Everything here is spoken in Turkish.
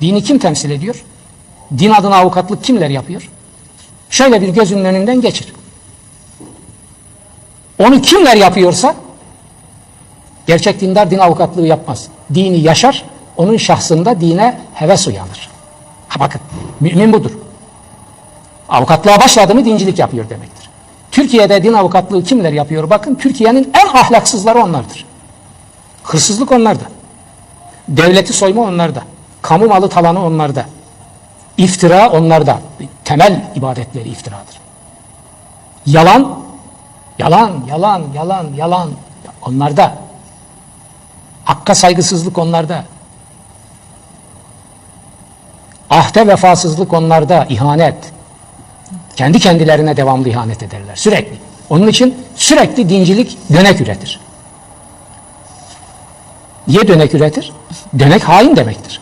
Dini kim temsil ediyor? Din adına avukatlık kimler yapıyor? Şöyle bir gözünün önünden geçir. Onu kimler yapıyorsa gerçek dindar din avukatlığı yapmaz. Dini yaşar, onun şahsında dine heves uyanır. Ha bakın, mümin budur. Avukatlığa başladı mı dincilik yapıyor demektir. Türkiye'de din avukatlığı kimler yapıyor? Bakın Türkiye'nin en ahlaksızları onlardır. Hırsızlık onlarda. Devleti soyma onlarda. Kamu malı talanı onlarda. İftira onlarda. Temel ibadetleri iftiradır. Yalan, yalan, yalan, yalan, yalan onlarda. Hakka saygısızlık onlarda. Ahde vefasızlık onlarda, ihanet. Kendi kendilerine devamlı ihanet ederler sürekli. Onun için sürekli dincilik dönek üretir. Niye dönek üretir? Dönek hain demektir.